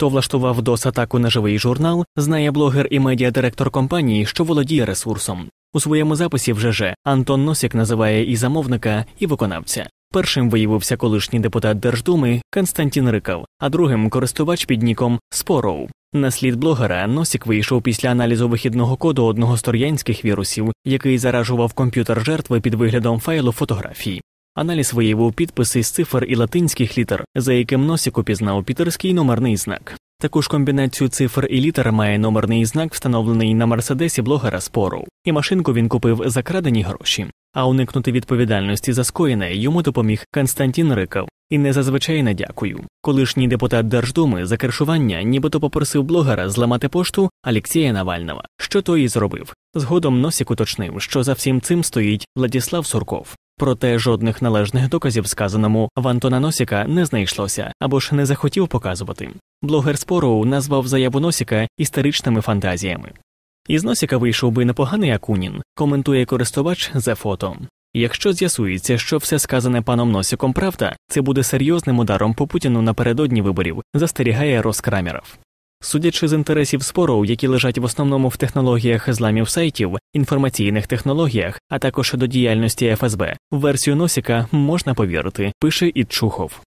хто влаштував дос атаку на живий журнал, знає блогер і медіадиректор компанії, що володіє ресурсом. У своєму записі вже же Антон Носік називає і замовника, і виконавця. Першим виявився колишній депутат Держдуми Константин Риков, а другим користувач під ніком Спороу. На слід блогера Носік вийшов після аналізу вихідного коду одного з тор'янських вірусів, який заражував комп'ютер жертви під виглядом файлу фотографій. Аналіз виявив підписи з цифр і латинських літер, за яким Носік упізнав пітерський номерний знак. Таку ж комбінацію цифр і літер має номерний знак, встановлений на мерседесі блогера Спору, і машинку він купив за крадені гроші. А уникнути відповідальності за скоєне йому допоміг Константин Риков. І не зазвичай не дякую. Колишній депутат Держдуми за кершування нібито попросив блогера зламати пошту Алексія Навального, що той і зробив. Згодом Носік уточнив, що за всім цим стоїть Владіслав Сурков. Проте жодних належних доказів сказаному в Антона Носіка не знайшлося або ж не захотів показувати. Блогер Спороу назвав заяву Носіка історичними фантазіями. Із Носіка вийшов би непоганий Акунін, коментує користувач за фото. Якщо з'ясується, що все сказане паном Носіком правда, це буде серйозним ударом по Путіну напередодні виборів, застерігає Роскрамеров. Судячи з інтересів спору, які лежать в основному в технологіях зламів сайтів, інформаційних технологіях, а також до діяльності ФСБ, в версію Носіка можна повірити, пише Ітчухов.